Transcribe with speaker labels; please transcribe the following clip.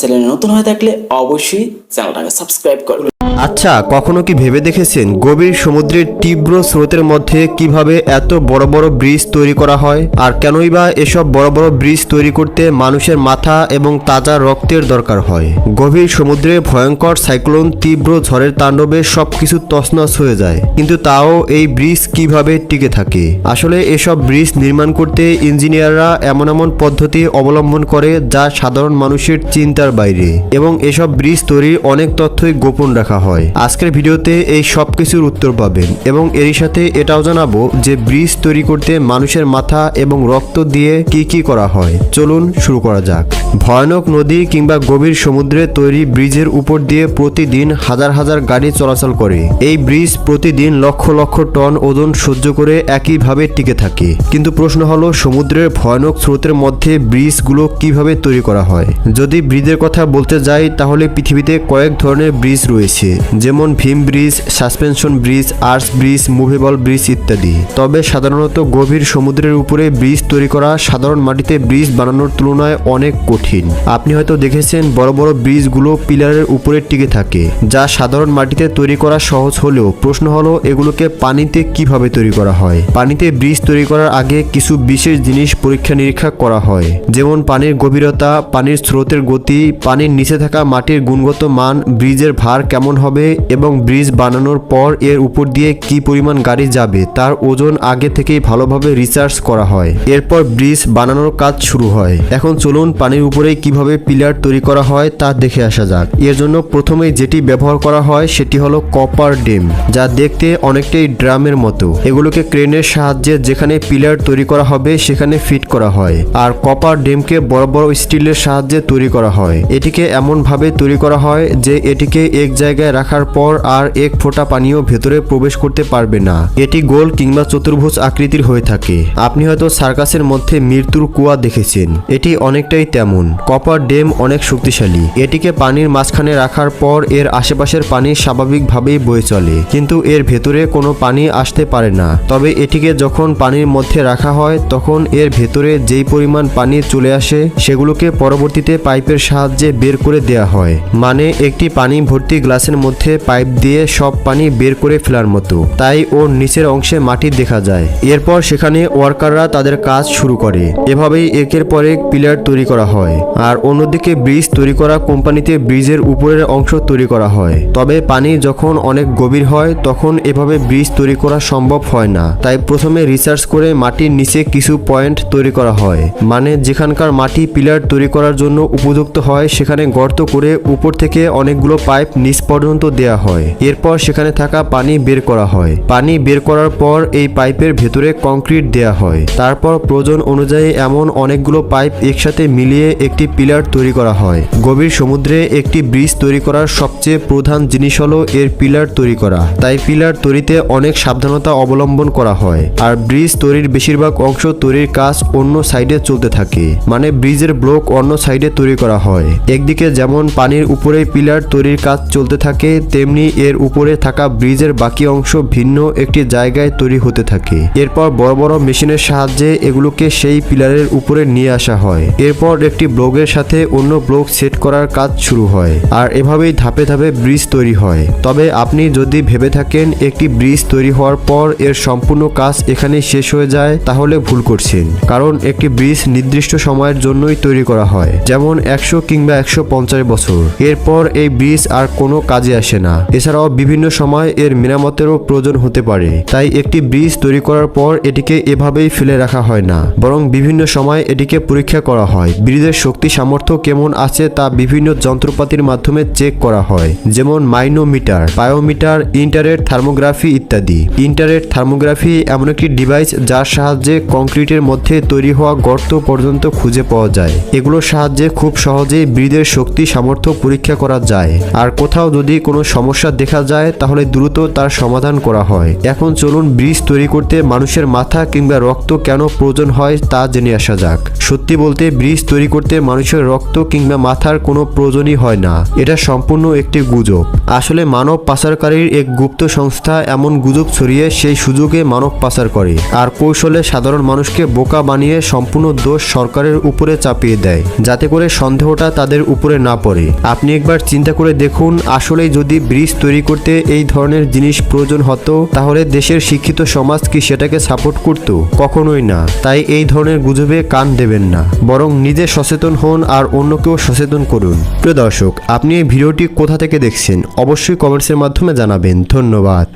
Speaker 1: চ্যানেলে নতুন হয়ে থাকলে অবশ্যই চ্যানেলটাকে সাবস্ক্রাইব করুন
Speaker 2: আচ্ছা কখনো কি ভেবে দেখেছেন গভীর সমুদ্রের তীব্র স্রোতের মধ্যে কীভাবে এত বড় বড় ব্রিজ তৈরি করা হয়? আর কেনই বা এসব বড় বড় ব্রিজ তৈরি করতে মানুষের মাথা এবং তাজা রক্তের দরকার হয়? গভীর সমুদ্রে ভয়ঙ্কর সাইক্লোন, তীব্র ঝড়ের তাণ্ডবে সবকিছু তছনছ হয়ে যায়। কিন্তু তাও এই ব্রিজ কীভাবে টিকে থাকে? আসলে এসব ব্রিজ নির্মাণ করতে ইঞ্জিনিয়াররা এমন এমন পদ্ধতি অবলম্বন করে যা সাধারণ মানুষের চিন্তার বাইরে। এবং এসব ব্রিজ তৈরির অনেক তথ্যই গোপন রাখা হয়। আজকের ভিডিওতে এই সব কিছুর উত্তর পাবেন এবং এরই সাথে এটাও জানাব যে ব্রিজ তৈরি করতে মানুষের মাথা এবং রক্ত দিয়ে কি কি করা হয়। চলুন শুরু করা যাক। ভয়ানক নদী কিংবা গভীর সমুদ্রে তৈরি ব্রিজের উপর দিয়ে প্রতিদিন হাজার হাজার গাড়ি চলাচল করে। এই ব্রিজ প্রতিদিন লক্ষ লক্ষ টন ওজন সহ্য করে একইভাবে টিকে থাকে। কিন্তু প্রশ্ন হলো, সমুদ্রের ভয়ানক স্রোতের মধ্যে ব্রিজগুলো কীভাবে তৈরি করা হয়? যদি ব্রিজের কথা বলতে যাই, তাহলে পৃথিবীতে কয়েক ধরনের ব্রিজ রয়েছে। যেমন beam bridge, suspension bridge arch bridge, movable bridge ইত্যাদি। তবে সাধারণত গভীর সমুদ্রের উপরে ব্রিজ তৈরি করা সাধারণ মাটিতে ব্রিজ বানানোর তুলনায় অনেক কঠিন। আপনি হয়তো দেখেছেন বড় বড় ব্রিজগুলো পিলারের উপরে টিকে থাকে, যা সাধারণ মাটিতে তৈরি করা সহজ হলেও প্রশ্ন হলো, এগুলোকে পানিতে কীভাবে তৈরি করা হয়? পানিতে ব্রিজ তৈরি করার আগে কিছু বিশেষ জিনিস পরীক্ষা নিরীক্ষা করা হয়, যেমন পানির গভীরতা, পানির স্রোতের গতি, পানির নিচে থাকা মাটির গুণগত মান, ব্রিজের ভার কেমন হবে এবং ব্রিজ বানানোর পর এর উপর দিয়ে কি পরিমাণ গাড়ি যাবে তার ওজন আগে থেকেই ভালোভাবে রিসার্চ করা হয়। এরপর ব্রিজ বানানোর কাজ শুরু হয়। এখন চলুন পানির উপরে কীভাবে পিলার তৈরি করা হয় তা দেখে আসা যাক। এর জন্য প্রথমেই যেটি ব্যবহার করা হয় সেটি হলো কপার ডেম যা দেখতে অনেকটাই ড্রামের মতো। এগুলোকে ক্রেনের সাহায্যে যেখানে পিলার তৈরি করা হবে সেখানে ফিট করা হয়। আর কপার ডেমকে বড় বড় স্টিলের সাহায্যে তৈরি করা হয়। এটিকে এমনভাবে তৈরি করা হয় যে এটিকে এক জায়গায় রাখার পর আর এক ফোঁটা পানিও ভেতরে প্রবেশ করতে পারবে না। এটি গোল কিংবা চতুর্ভুজ আকৃতির হয়ে থাকে। আপনি হয়তো সার্কাসের মধ্যে মৃত্যুর কুয়া দেখেছেন। এটি অনেকটাই তেমন। কপার ডেম অনেক শক্তিশালী। এটিকে পানির মাঝখানে রাখার পর এর আশেপাশের পানি স্বাভাবিকভাবেই বয়ে চলে। কিন্তু এর ভেতরে কোনো পানি আসতে পারে না। তবে এটিকে যখন পানির মধ্যে রাখা হয়, তখন এর ভেতরে যেই পরিমাণ পানি চলে আসে, সেগুলোকে পরবর্তীতে পাইপের সাহায্যে বের করে দেয়া হয়। মানে একটি পানি ভর্তি গ্লাসের মধ্যে পাইপ দিয়ে সব পানি বের করে ফেলার মতো। তাই ওর নিচের অংশে মাটি দেখা যায়। এরপর সেখানে ওয়ার্কাররা তাদের কাজ শুরু করে। এভাবেই একের পর এক পিলার তৈরি করা হয়। আর অন্যদিকে ব্রিজ তৈরি করা কোম্পানিতে ব্রিজের উপরের অংশ তৈরি করা হয়। তবে পানি যখন অনেক গভীর হয়, তখন এভাবে ব্রিজ তৈরি করা সম্ভব হয় না। তাই প্রথমে রিসার্চ করে মাটির নিচে কিছু পয়েন্ট তৈরি করা হয়। মানে যেখানকার মাটি পিলার তৈরি করার জন্য উপযুক্ত হয়, সেখানে গর্ত করে উপর থেকে অনেকগুলো পাইপ নিচ পর্যন্ত দেয়া হয়। এরপর সেখানে থাকা পানি বের করা হয়। পানি বের করার পর এই পাইপের ভেতরে কংক্রিট দেয়া হয়। তারপর প্রয়োজন অনুযায়ী এমন অনেকগুলো পাইপ একসাথে মিলিয়ে একটি পিলার তৈরি করা হয়। গভীর সমুদ্রে একটি ব্রিজ তৈরি করার সবচেয়ে প্রধান জিনিস হলো এর পিলার তৈরি করা। তাই পিলার তৈরিতে অনেক সাবধানতা অবলম্বন করা হয়। আর ব্রিজ তৈরির বেশিরভাগ অংশ তৈরির কাজ অন্য সাইডে চলতে থাকে। মানে ব্রিজের ব্লক অন্য সাইডে তৈরি করা হয়। একদিকে যেমন পানির উপরে পিলার তৈরির কাজ চলতে থাকে তেমনি এর উপরে থাকা ব্রিজের বাকি অংশ ভিন্ন একটি জায়গায় তৈরি হতে থাকে। এরপর বড় বড় মেশিনের সাহায্যে এগুলোকে সেই পিলারের উপরে নিয়ে আসা হয়। এরপর একটি ব্লকের সাথে অন্য ব্লক সেট করার কাজ শুরু হয়, আর এভাবেই ধাপে ধাপে ব্রিজ তৈরি হয়। তবে আপনি যদি ভেবে থাকেন একটি ব্রিজ তৈরি হওয়ার পর এর সম্পূর্ণ কাজ এখানে শেষ হয়ে যায়, তাহলে ভুল করছেন। কারণ একটি ব্রিজ নির্দিষ্ট সময়ের জন্যই তৈরি করা হয়, যেমন একশো কিংবা একশো পঞ্চাশ বছর। এরপর এই ব্রিজ আর কোনো কাজে আসে না। এছাড়াও বিভিন্ন সময় এর মেরামতেরও প্রয়োজন হতে পারে। তাই একটি ব্রিজ তৈরি করার পর এটিকে এভাবেই ফেলে রাখা হয় না। বরং বিভিন্ন সময় এটিকে পরীক্ষা করা হয়। ব্রিজের শক্তি সামর্থ্য কেমন আছে তা বিভিন্ন যন্ত্রপাতির মাধ্যমে চেক করা হয়। যেমন মাইনোমিটার, বায়োমিটার ইন্টারেট থার্মোগ্রাফি ইত্যাদি। ইন্টারেট থার্মোগ্রাফি এমন একটি ডিভাইস যার সাহায্যে কংক্রিটের মধ্যে তৈরি হওয়া গর্ত পর্যন্ত খুঁজে পাওয়া যায়। এগুলোর সাহায্যে খুব সহজেই ব্রিজের শক্তি সামর্থ্য পরীক্ষা করা যায়। আর কোথাও যদি কোনো সমস্যা দেখা যায়, তাহলে দ্রুত তার সমাধান করা হয়। এখন চলুন ব্রিজ তৈরি করতে মানুষের মাথা কিংবা রক্ত কেন প্রয়োজন হয় তা জেনে আসা যাক। সত্যি বলতে, ব্রিজ তৈরি করতে মানুষের রক্ত কিংবা মাথার কোনো প্রয়োজনই হয় না। এটা সম্পূর্ণ একটি গুজব। আসলে মানব পাচারকারীর এক গুপ্ত সংস্থা এমন গুজব ছড়িয়ে সেই সুযোগে মানব পাচার করে। আর কৌশলে সাধারণ মানুষকে বোকা বানিয়ে সম্পূর্ণ দোষ সরকারের উপরে চাপিয়ে দেয়, যাতে করে সন্দেহটা তাদের উপরে না পড়ে। আপনি একবার চিন্তা করে দেখুন আসলেই যদি ব্রিজ তৈরি করতে এই ধরনের জিনিস প্রয়োজন হতো, তাহলে দেশের শিক্ষিত সমাজ কি সেটাকে সাপোর্ট করত? কখনোই না। তাই এই ধরনের গুজবে কান দেবেন না। বরং নিজে সচেতন হন আর অন্যকেও সচেতন করুন। প্রিয় দর্শক, আপনি এই ভিডিওটি কোথা থেকে দেখছেন? অবশ্যই কমেন্টসের মাধ্যমে জানাবেন। ধন্যবাদ।